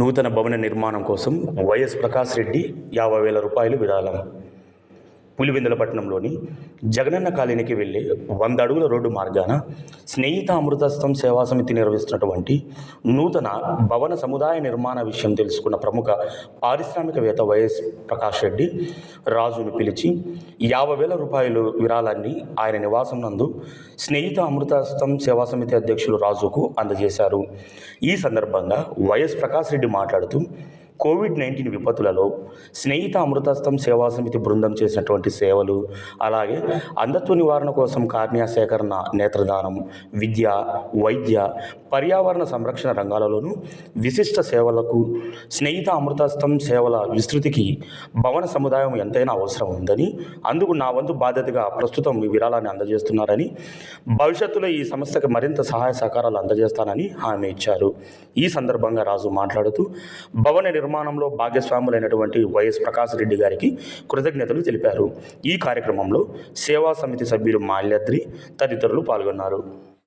నూతన భవన నిర్మాణం కోసం వైఎస్ ప్రకాష్ రెడ్డి యాభై వేల రూపాయలు విరాళం. పులివెందుల పట్టణంలోని జగనన్న కాలనీకి వెళ్ళే వంద అడుగుల రోడ్డు మార్గాన స్నేహిత అమృతస్థం సేవా సమితి నిర్వహిస్తున్నటువంటి నూతన భవన సముదాయ నిర్మాణ విషయం తెలుసుకున్న ప్రముఖ పారిశ్రామికవేత్త వైఎస్ ప్రకాష్ రెడ్డి రాజును పిలిచి యాభై వేల రూపాయలు విరాళాన్ని ఆయన నివాసం నందు స్నేహిత అమృతస్థం సేవా సమితి అధ్యక్షులు రాజుకు అందజేశారు. ఈ సందర్భంగా వైఎస్ ప్రకాష్ రెడ్డి మాట్లాడుతూ కోవిడ్ నైన్టీన్ విపత్తులలో స్నేహిత అమృతస్థం సేవా సమితి బృందం చేసినటువంటి సేవలు అలాగే అంధత్వ నివారణ కోసం కార్నియా సేకరణ నేత్రదానం విద్య వైద్య పర్యావరణ సంరక్షణ రంగాలలోనూ విశిష్ట సేవలకు స్నేహిత అమృతస్థం సేవల విస్తృతికి భవన సముదాయం ఎంతైనా అవసరం ఉందని అందుకు నా వంతు బాధ్యతగా ప్రస్తుతం ఈ విరాళాన్ని అందజేస్తున్నారని భవిష్యత్తులో ఈ సంస్థకి మరింత సహాయ సహకారాలు అందజేస్తానని హామీ ఇచ్చారు. ఈ సందర్భంగా రాజు మాట్లాడుతూ భవన నిర్మాణంలో భాగస్వాములైనటువంటి వైఎస్ ప్రకాష్ రెడ్డి గారికి కృతజ్ఞతలు తెలిపారు. ఈ కార్యక్రమంలో సేవా సమితి సభ్యులు మాల్యాద్రి తదితరులు పాల్గొన్నారు.